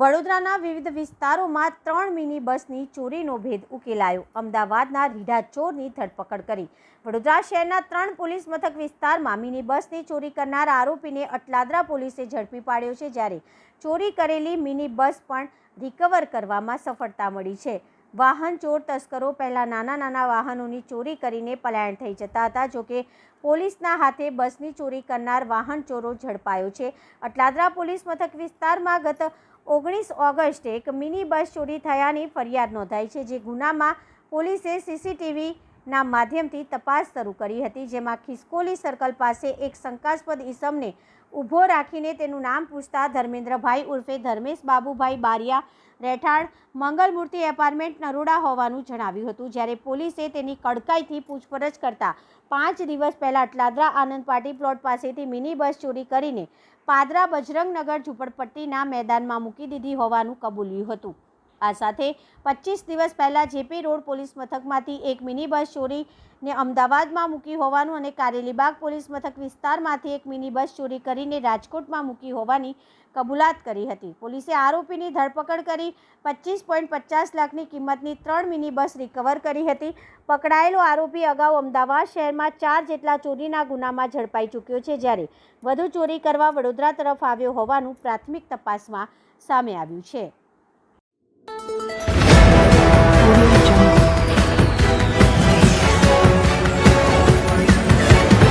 વડોદરાના વિવિધ વિસ્તારોમાં ત્રણ મિની બસની ચોરીનો ભેદ ઉકેલાયો. અમદાવાદના રીઢા ચોરની ધરપકડ કરી. વડોદરા શહેરના ત્રણ પોલીસ મથક વિસ્તારમાં મિની બસની ચોરી કરનાર આરોપીને અટલાદરા પોલીસે ઝડપી પાડ્યો છે જ્યારે ચોરી કરેલી મિની બસ પણ રિકવર કરવામાં સફળતા મળી છે. વાહન ચોર તસ્કરો પહેલાં નાના નાના વાહનોની ચોરી કરીને પલાયન થઈ જતા હતા જોકે પોલીસના હાથે બસની ચોરી કરનાર વાહન ચોરો ઝડપાયો છે. અટલાદરા પોલીસ મથક વિસ્તારમાં ગત ઓગણીસ ઓગસ્ટે એક મિની બસ ચોરી થયાની ફરિયાદ નોંધાઈ છે જે ગુનામાં પોલીસે સીસીટીવીના માધ્યમથી તપાસ શરૂ કરી હતી, જેમાં ખિસકોલી સર્કલ પાસે એક શંકાસ્પદ ઈસમને ઊભો રાખીને તેનું નામ પૂછતા ધર્મેન્દ્રભાઈ ઉર્ફે ધર્મેશ બાબુભાઈ બારિયા રહેઠાણ મંગલમૂર્તિ એપાર્ટમેન્ટ નરોડા હોવાનું જણાવ્યું હતું. જ્યારે પોલીસે તેની કડકાઈથી પૂછપરછ કરતા પાંચ દિવસ પહેલાં અટલાદરા આનંદ પાર્ટી પ્લોટ પાસેથી મિની બસ ચોરી કરીને પાદરા બજરંગનગર ઝૂંપડપટ્ટીના મેદાનમાં મૂકી દીધી હોવાનું કબૂલ્યું હતું. આ સાથે પચીસ દિવસ પહેલાં જેપી રોડ પોલીસ મથકમાંથી એક મિની બસ ચોરીને અમદાવાદમાં મૂકી હોવાનું અને કારેલીબાગ પોલીસ મથક વિસ્તારમાંથી એક મિની બસ ચોરી કરીને રાજકોટમાં મૂકી હોવાની કબૂલાત કરી હતી. પોલીસે આરોપીની ધરપકડ કરી પચીસ પોઈન્ટ પચાસ લાખની કિંમતની ત્રણ મિની બસ રિકવર કરી હતી. પકડાયેલો આરોપી અગાઉ અમદાવાદ શહેરમાં ચાર જેટલા ચોરીના ગુનામાં ઝડપાઈ ચૂક્યો છે જ્યારે વધુ ચોરી કરવા વડોદરા તરફ આવ્યો હોવાનું પ્રાથમિક તપાસમાં સામે આવ્યું છે.